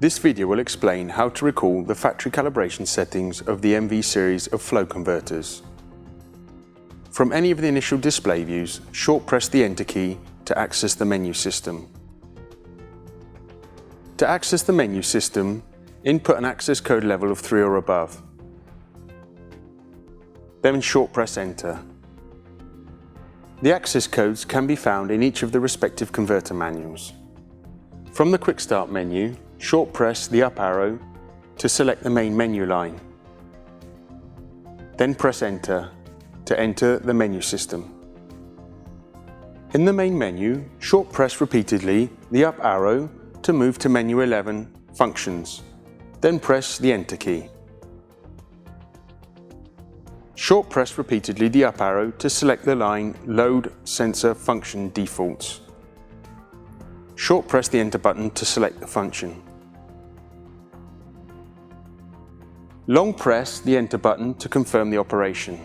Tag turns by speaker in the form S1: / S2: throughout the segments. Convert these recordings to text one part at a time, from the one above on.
S1: This video will explain how to recall the factory calibration settings of the MV series of flow converters. From any of the initial display views, short press the Enter key to access the menu system. To access the menu system, input an access code level of 3 or above. Then short press Enter. The access codes can be found in each of the respective converter manuals. From the Quick Start menu, short press the up arrow to select the main menu line. Then press Enter to enter the menu system. In the main menu, short press repeatedly the up arrow to move to menu 11, Functions. Then press the Enter key. Short press repeatedly the up arrow to select the line Load Sensor Function Defaults. Short press the Enter button to select the function. Long press the Enter button to confirm the operation.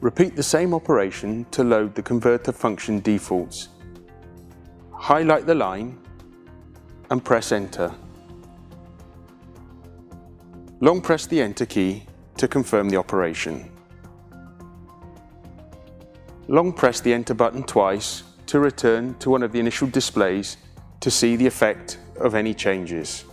S1: Repeat the same operation to load the converter function defaults. Highlight the line and press Enter. Long press the Enter key to confirm the operation. Long press the Enter button twice to return to one of the initial displays to see the effect of any changes.